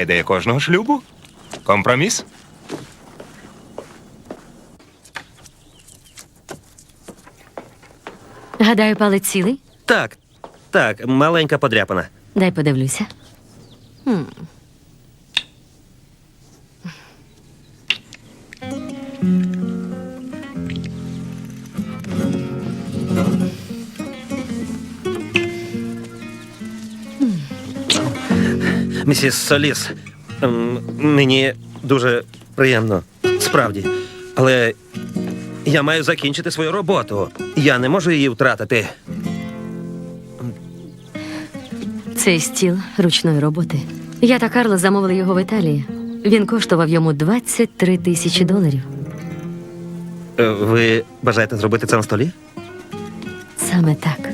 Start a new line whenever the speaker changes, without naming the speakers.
Ідея кожного шлюбу? Компроміс?
Гадаю, палець цілий.
Так, так, маленька подряпана.
Дай подивлюся. Хм.
Місіс Соліс, ем, мені дуже приємно, справді. Але я маю закінчити свою роботу. Я не можу її втратити.
Цей стіл ручної роботи. Я та Карло замовили його в Італії. Він коштував йому 23 тисячі доларів.
Е, Ви бажаєте зробити це на столі?
Саме так.